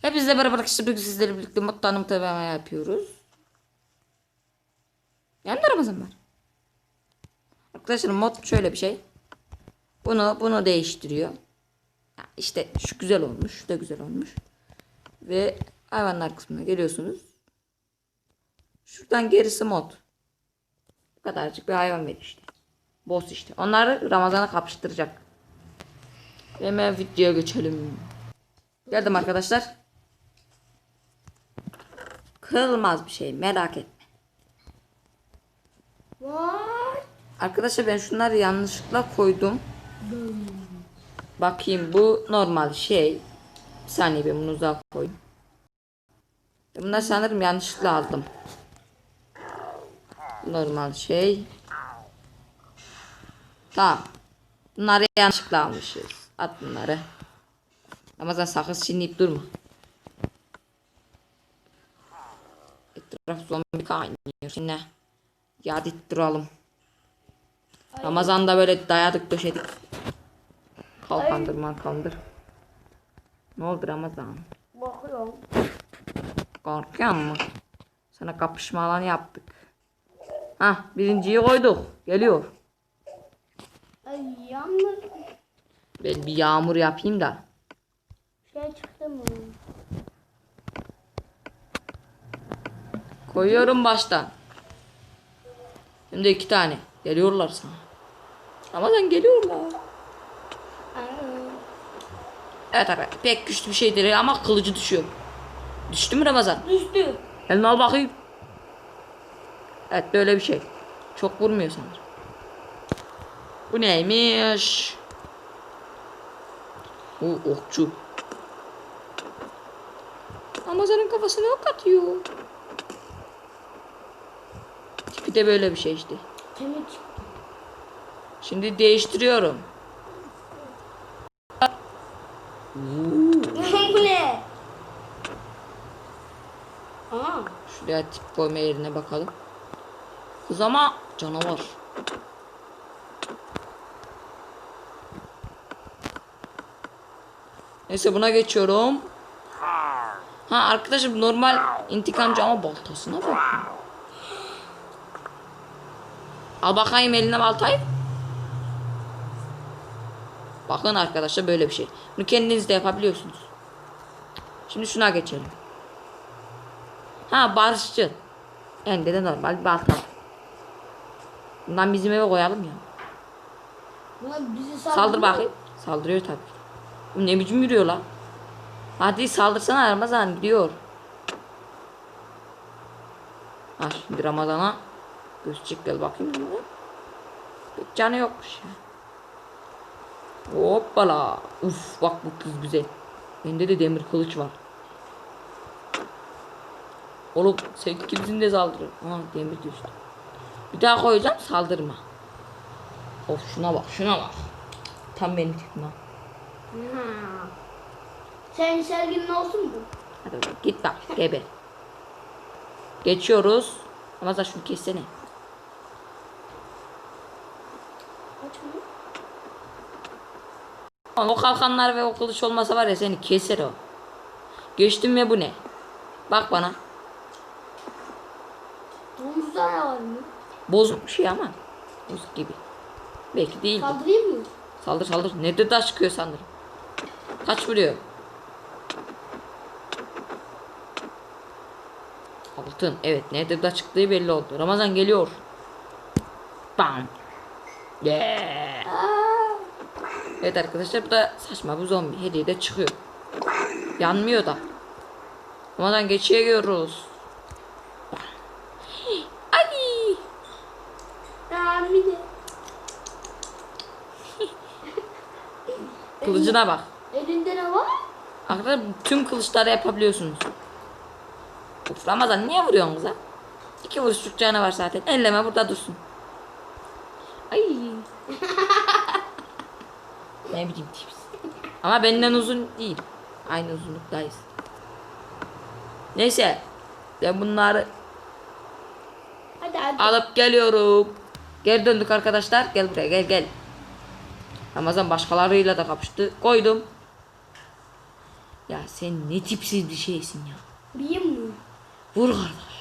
Hepinizle beraber arkadaşlar bugün sizlerle birlikte mod tanımlama yapıyoruz. Yani Ramazan var. Arkadaşlar mod şöyle bir şey. Bunu bunu değiştiriyor. Ya işte şu güzel olmuş, şu da güzel olmuş. Ve hayvanlar kısmına geliyorsunuz. Şuradan gerisi mod. Bu kadarcık bir hayvan ver işte. Boss işte. Onları Ramazan'a kapıştıracak. Hemen videoya geçelim. Geldim arkadaşlar. Kırılmaz bir şey merak etme. What? Arkadaşlar ben şunları yanlışlıkla koydum. Bakayım bu normal şey. Bir saniye ben bunu uzağa koyayım. Bunlar sanırım yanlışlıkla aldım. Normal şey. Tamam. Bunları yanlışlıkla almışız. At bunları. Ramazan sakız çiğneyip durma. Etraf zombi kaynıyor. Şimdi yadık duralım. Ramazan'da böyle dayadık döşedik. Kalkandır markandır. Ne oldu Ramazan? Bakıyorum. Korkuyor musun? Sana kapışma alanı yaptık. Hah birinciyi koyduk. Geliyor. Ay yalnız Ben bir yağmur yapayım da. şey çıktı mı? Koyuyorum baştan. De iki tane. Geliyorlar sana. Ramazan geliyorlar. Aa, Evet arkadaşlar pek güçlü bir şey değil ama kılıcı düşüyor. Düştü mü Ramazan? Düştü. Elini al bakayım. Evet böyle bir şey. Çok vurmuyor sanırım. Bu neymiş? Bu okçu. Ramazan'ın kafasına ok atıyor. Tipi de böyle bir şey işte. Kemik. Şimdi değiştiriyorum. Ne? Aa, Şuraya tip koyma yerine bakalım. Kız ama canavar. Neyse buna geçiyorum. Ha arkadaşım normal intikamcı ama baltasına bak. Al bakayım eline baltayı. Bakın arkadaşlar böyle bir şey. Bunu kendiniz de yapabiliyorsunuz. Şimdi şuna geçelim. Ha barışçı. Ende de normal balta. Bundan bizim eve koyalım ya. bizi Saldır bakayım. Saldırıyor tabii. Bu ne biçim yürüyor lan? Hadi saldırsana Ramazan gidiyor. Ha şimdi Ramazan'a göçecek gel bakayım. Pek canı yokmuş ya. Hoppala. Uf bak bu kız güzel. Bende de demir kılıç var. Oğlum sen kimsin de saldırır. Ha demir düştü. Bir daha koyacağım saldırma. Of şuna bak şuna bak. Tam benim tipim ha. Senin serginin olsun mu? Hadi git bak geber. Geçiyoruz. Ama sen şunu kessene. Kaç mı? Lan O kalkanlar ve o kılıç olmasa var ya seni keser o. Geçtim ve bu ne? Bak bana. Domuzda ne var mı? Bozuk bir şey ama. Bozuk gibi. Belki değil. Kaldırayım mı? Saldır saldır. Nedir taş çıkıyor sanırım. Kaç vuruyor? Altın. Evet. Nedir da çıktığı belli oldu. Ramazan geliyor. Bam. Yeah. Evet arkadaşlar bu da saçma bir zombi. Hediye de çıkıyor. Yanmıyor da. Ramazan geçiyoruz. Ay. de. Kılıcına bak. Elinde ne var? Arkadaşlar tüm kılıçları yapabiliyorsunuz. Of Ramazan niye vuruyorsun kıza? İki vuruşluk canı var zaten. Elleme burada dursun. Ay. Ne bileyim tips. Ama benden uzun değil. Aynı uzunluktayız. Neyse. Ben bunları Hadi hadi. alıp geliyorum. Geri döndük arkadaşlar. Gel buraya gel gel. Ramazan başkalarıyla da kapıştı. Koydum. Ya sen ne tipsiz bir şeysin ya. Vurayım mı? Vur kardeş.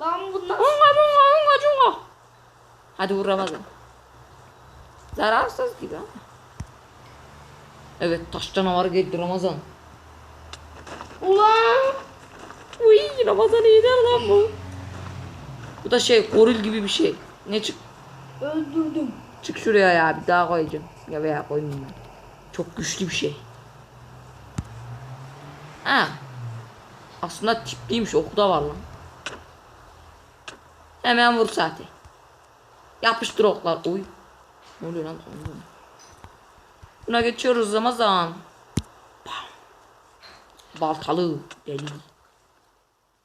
Lan bunlar... Unga bunga unga cunga. Hadi vur Ramazan. Zararsız gibi ama. Evet taş canavarı geldi Ramazan. Ulan! Uy Ramazan iyidir lan bu. Bu da şey goril gibi bir şey. Ne çık? Öldürdüm. Çık şuraya ya bir daha koyacağım. Ya veya koymayayım ben. Çok güçlü bir şey. Ha. Aslında tipliymiş oku da var lan. Hemen vur saati. Yapıştır oklar. Uy. Ne oluyor lan? Buna geçiyoruz Ramazan. Baltalı deli.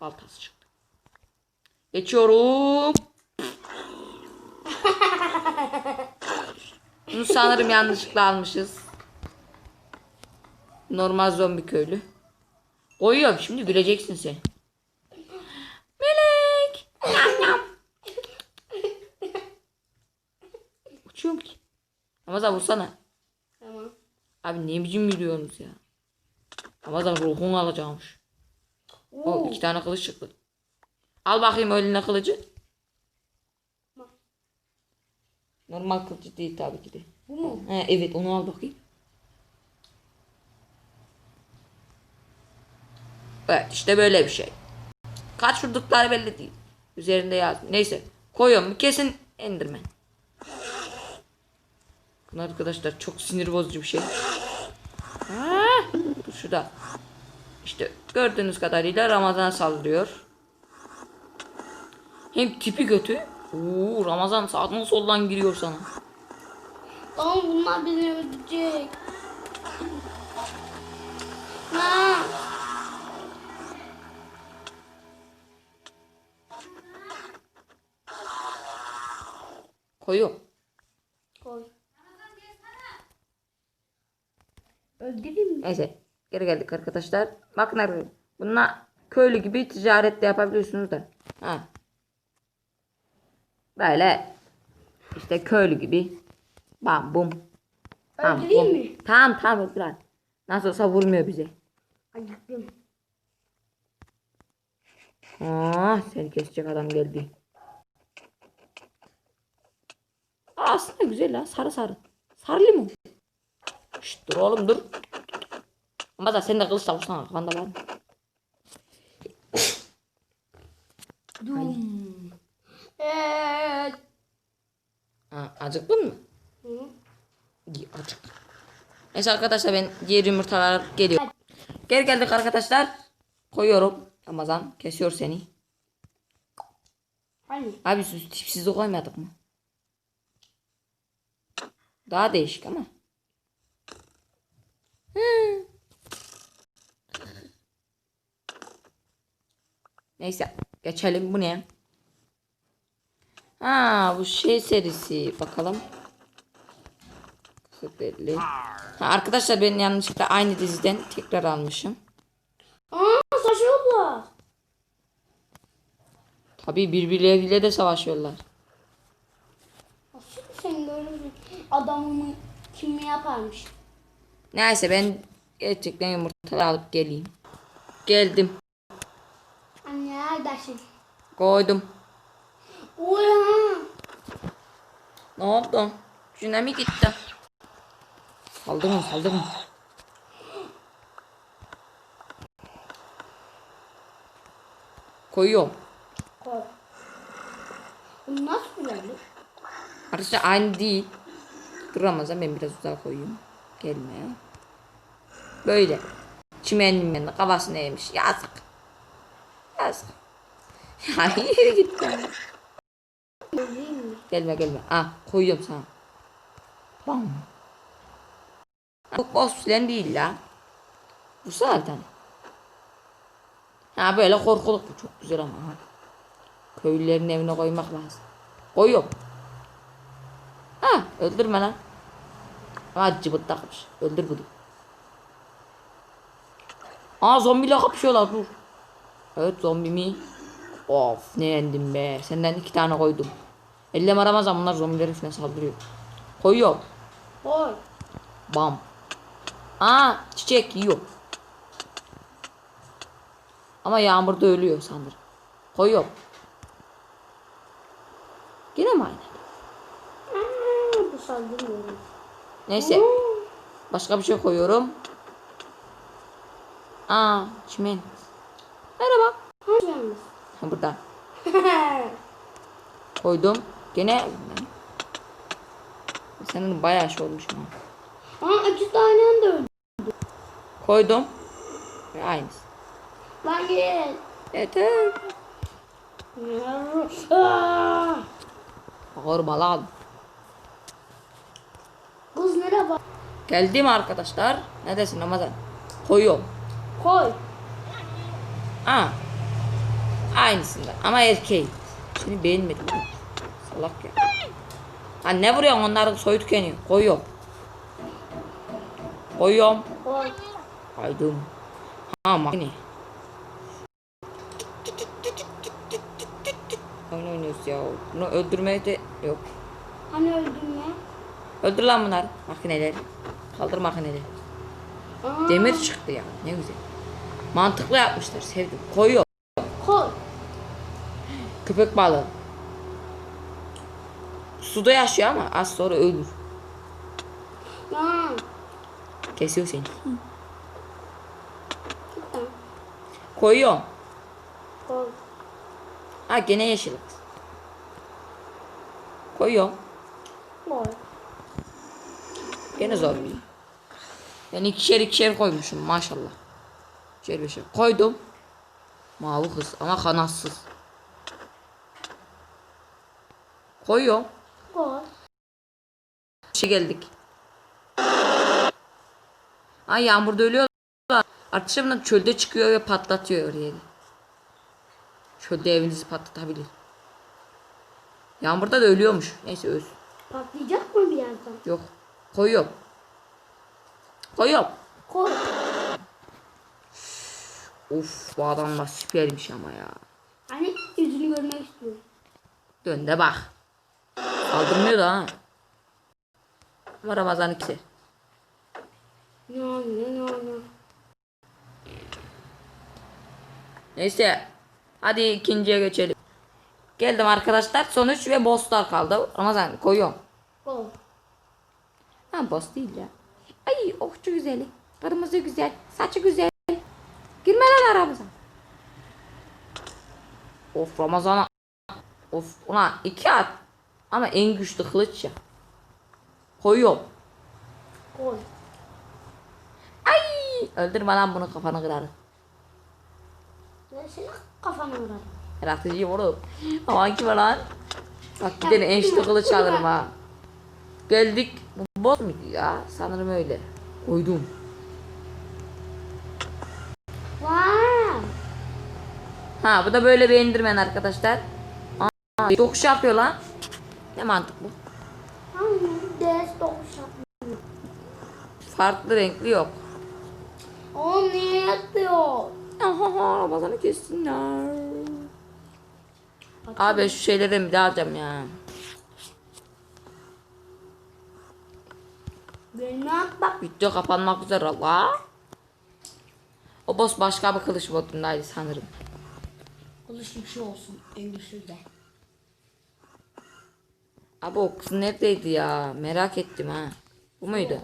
Baltası çıktı. Geçiyorum. Bunu sanırım yanlışlıkla almışız. Normal zombi köylü. Koyuyorum şimdi güleceksin sen. Uçuyorum ki. Ramazan vursana. Tamam. Abi ne biçim yürüyorsunuz ya. Ramazan ruhunu alacakmış. O Oo. iki tane kılıç çıktı. Al bakayım eline kılıcı. Normal kılıcı değil tabii ki de. Bu mu? He, evet onu al bakayım. Evet işte böyle bir şey. Kaç vurdukları belli değil. Üzerinde yaz. Neyse koyuyorum kesin Enderman. Bunlar arkadaşlar çok sinir bozucu bir şey. Ha, dur şurada. İşte gördüğünüz kadarıyla Ramazan saldırıyor. Hem tipi kötü. Oo, Ramazan sağdan soldan giriyor sana. Lan bunlar beni öldürecek. Ha. Koyuyorum. Koy. Öldüreyim mi? Neyse geri geldik arkadaşlar. Bakın arkadaşlar. Bununla köylü gibi ticaret de yapabiliyorsunuz da. Ha. Böyle işte köylü gibi. Bam bum. Bam, Öldüreyim bum. mi? Tamam tamam öldür. Nasıl olsa vurmuyor bize. Acıktım. Ah seni kesecek adam geldi. Aa, Aslında güzel ha sarı sarı. Sarı limon. Şşt dur oğlum dur. Da sen de kılıç tavursana kafanda var? Dum. Evet. Ha, acıktın mı? Hı. Acık. Neyse arkadaşlar ben diğer yumurtalar geliyor. Geri geldik arkadaşlar. Koyuyorum. Ramazan kesiyor seni. Hani? Abi siz tipsiz koymadık mı? Daha değişik ama. Hı. Neyse geçelim bu ne? Ha bu şey serisi bakalım. Kıdırlı. Ha, arkadaşlar ben yanlışlıkla aynı diziden tekrar almışım. Aa saçıyorlar. Tabii birbirleriyle de savaşıyorlar. Nasıl sen görürsün adamımı kim yaparmış? Neyse ben gerçekten yumurtaları alıp geleyim. Geldim. Neredesin? Koydum. Uyan. Ne oldu? Şuna mı gitti? Saldırın saldırın. Koyuyorum. Koy. Bu nasıl kullanılır? Arkadaşlar aynı değil. Dur Ramazan ben biraz uzağa koyayım. Gelme ya. Böyle. Çimenin kafasına yemiş. Yazık. Yazık. Ya yürü git mi? Gelme gelme. Ah koyuyorum sana. Bam. Çok boss falan değil. Vursana bir tane. Ha böyle korkuluk bu çok güzel ama. Ha. Köylülerin evine koymak lazım. Koyuyorum. Ha öldürme lan. Ha cıbıttakmış. Öldür bunu. Aa zombiyle kapışıyorlar dur. Evet zombi mi? Of ne yendim be. Senden iki tane koydum. Elleme Ramazan bunlar zombilerin üstüne saldırıyor. Koyuyorum. Koy. Bam. Aa çiçek yiyor. Ama yağmurda ölüyor sanırım. Koyuyorum. Yine mi aynı? Aa, bu saldırmıyor. Neyse. Başka bir şey koyuyorum. Aa çimen. Merhaba. Ha, burada. Koydum. Gene senin bayağı şey olmuş ama. Aa ikisi de aynı anda öldü. Koydum. Aynısı. Lan gel. Yeter. Bağırma lan. Kız nereye bak? Geldim arkadaşlar. Neredesin Ramazan? Koyuyorum. Koy. Aa. Aynısından ama erkeği. Seni beğenmedim. Salak ya. Ha ne vuruyorsun onların soyu tükeniyor. Koyuyorum. Koyuyorum. Koy. Koydum. Ha makine. Oyun oynuyoruz ya. Bunu öldürmeye de yok. Hani öldün ya? Öldür lan bunlar makineleri. Kaldır makineleri. Aa, Demir çıktı ya. Ne güzel. Mantıklı yapmışlar. Sevdim. Koyuyor. Köpek balığı. Suda yaşıyor ama az sonra ölür. Kesiyor seni. Koyuyor. Koy. Ha gene yeşil. Koyuyor. Koy. Gene zor. Ben ikişer ikişer koymuşum maşallah. İkişer beşer. Koydum. Mavi kız ama kanatsız. Koyuyor. Koy. şey geldik. Ay yağmurda ölüyorlar. Arkadaşlar bunlar çölde çıkıyor ve patlatıyor oraya. Çölde evinizi patlatabilir. Yağmurda da ölüyormuş. Neyse ölsün. Patlayacak mı bir yerden? Yok. Koyuyorum. Koyuyorum. Koy. Of bu adamlar süpermiş ama ya. Hani yüzünü görmek istiyorum. Dön de bak. Kaldırmıyor da ha. Ama Ramazan ikisi. Ne ne ne ne. Neyse. Hadi ikinciye geçelim. Geldim arkadaşlar. Sonuç ve bosslar kaldı. Ramazan koyuyorum. Koy. Ha boss değil ya. Ay okçu güzeli. Kırmızı güzel. Saçı güzel. Girme lan aramıza. Of Ramazan'a. Of ulan iki at. Ama en güçlü kılıç ya. Koyuyorum. Koy. Ay öldürme lan bunu kafanı kırarım. Ben senin kafanı vurarım. Yaratıcıyım oğlum. Ama kim lan? Bak bir tane enişte kılıç alırım ha. Geldik. Bu boss muydu ya? Sanırım öyle. Koydum. Vay. Ha bu da böyle bir endirmen arkadaşlar. Aa, çok şey yapıyor lan. Ne mantık bu? Farklı renkli yok. O niye yatıyor? Aha Ramazan'ı kessinler. Abi şu şeylerden bir daha alacağım ya. At bak. Video kapanmak üzere Allah. O boss başka bir kılıç modundaydı sanırım. Kılıç bir şey olsun. En güçlü de. Abi o kız neredeydi ya? Merak ettim ha. Bu muydu?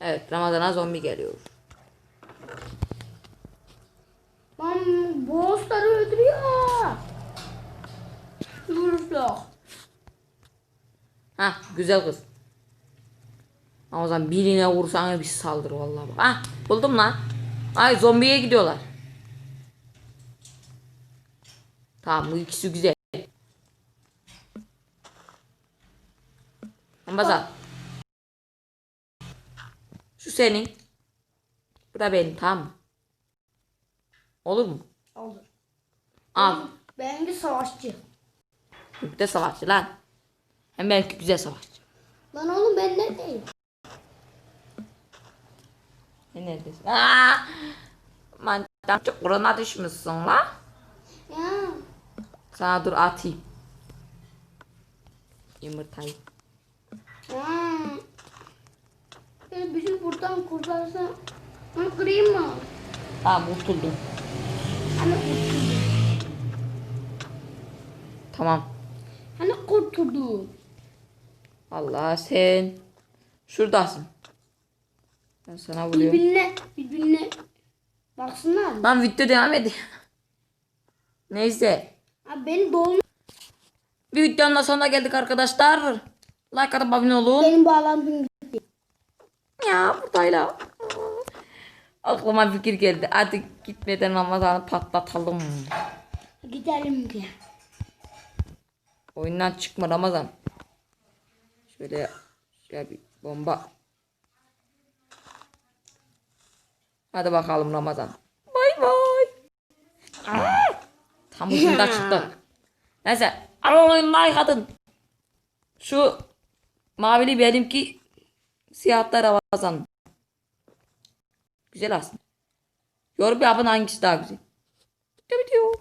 Evet Ramazan'a zombi geliyor. Lan bossları öldürüyor. Vuruşlar. Ha güzel kız. Ramazan birine vursan bir saldır vallahi. bak. Ha buldum lan. Ay zombiye gidiyorlar. Tamam bu ikisi güzel. Ramazan. Şu senin. Bu da benim tamam mı? Olur mu? Olur. Al. Ben bir savaşçı. Bir de savaşçı lan. Hem belki güzel savaşçı. Lan oğlum ben neredeyim? Ne neredesin? Aa! Mantan çok kuruna düşmüşsün la. Ya. Sana dur atayım. Yumurtayı. Ya. Ben bizi buradan kurtarsan. Onu kırayım mı? Tamam kurtuldum. Hani kurtuldum. Tamam. Hani kurtuldum. Allah sen şuradasın. Ben sana vuruyorum. Birbirine, birbirine. Baksana. Lan video devam ediyor. Neyse. Abi beni dolmuş. Bir videonun da sonuna geldik arkadaşlar. Like atıp abone olun. Benim bağlantım gitti. Ya buradayla. Aklıma fikir geldi. Hadi gitmeden Ramazan'ı patlatalım. Gidelim ki. Oyundan çıkma Ramazan. Şöyle şöyle bir bomba. Hadi bakalım Ramazan. Bay bay. Aa, Tam ucunda çıktı. Neyse. Alın like atın. Şu Mavili benimki siyahlar Ramazan. Güzel aslında. Yorum yapın hangisi daha güzel. Bitiyor bitiyor.